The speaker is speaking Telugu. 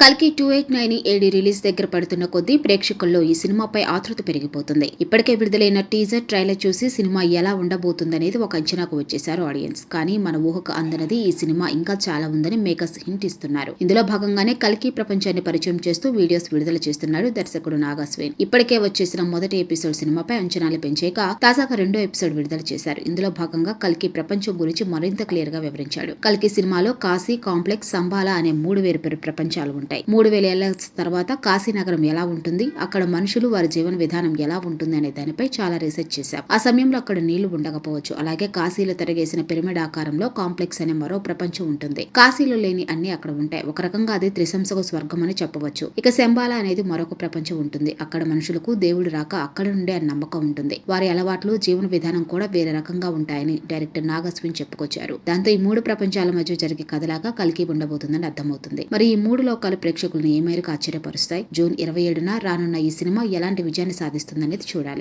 కల్కి two eight nine AD release దగ్గర పడుతున్న కొద్దీ ప్రేక్షకుల్లో ఈ సినిమాపై ఆతృత పెరిగిపోతుంది. ఇప్పటికే విడుదలైన టీజర్ ట్రైలర్ చూసి సినిమా ఎలా ఉండబోతుందనేది ఒక అంచనాకు వచ్చేశారు ఆడియన్స్. కానీ మన ఊహకు అందనది ఈ సినిమా ఇంకా చాలా ఉందని మేకర్స్ హింట్ ఇస్తున్నారు. ఇందులో భాగంగానే కల్కి ప్రపంచాన్ని పరిచయం చేస్తూ వీడియోస్ విడుదల చేస్తున్నాడు దర్శకుడు నాగాస్వేన్. ఇప్పటికే వచ్చేసిన మొదటి ఎపిసోడ్ సినిమాపై అంచనాలు పెంచాక తాజాగా రెండో ఎపిసోడ్ విడుదల చేశారు. ఇందులో భాగంగా కల్కి ప్రపంచం గురించి మరింత క్లియర్గా వివరించాడు. కల్కి సినిమాలో కాశీ కాంప్లెక్స్ సంబాల అనే మూడు వేరు వేరు ప్రపంచాలు ఉంటాయి. మూడు వేల ఏళ్ళ తర్వాత కాశీ నగరం ఎలా ఉంటుంది? అక్కడ మనుషులు వారి జీవన విధానం ఎలా ఉంటుంది అనే దానిపై చాలా రీసెర్చ్ చేశాం. ఆ సమయంలో అక్కడ నీళ్ళు ఉండకపోవచ్చు. అలాగే కాశీలో తిరగేసిన పిరమిడ్ ఆకారంలో కాంప్లెక్స్ అనే మరో ప్రపంచం ఉంటుంది. కాశీలో లేని అన్ని అక్కడ ఉంటాయి. ఒక రకంగా అది త్రిశంసక స్వర్గం అని చెప్పవచ్చు. ఇక శంబాల అనేది మరొక ప్రపంచం ఉంటుంది. అక్కడ మనుషులకు దేవుడు రాక అక్కడ నుండే అని నమ్మకం ఉంటుంది. వారి అలవాట్లు జీవన విధానం కూడా వేరే రకంగా ఉంటాయని డైరెక్టర్ నాగస్విన్ చెప్పుకొచ్చారు. దాంతో ఈ మూడు ప్రపంచాల మధ్య జరిగే కథలాగా కలిగి ఉండబోతుందని అర్థమవుతుంది. మరి ఈ మూడు లోకాలు ప్రేక్షకులను ఏ మేరకు ఆశ్చర్యపరుస్తాయి? జూన్ ఇరవై ఏడున రానున్న ఈ సినిమా ఎలాంటి విజయాన్ని సాధిస్తుందనేది చూడాలి.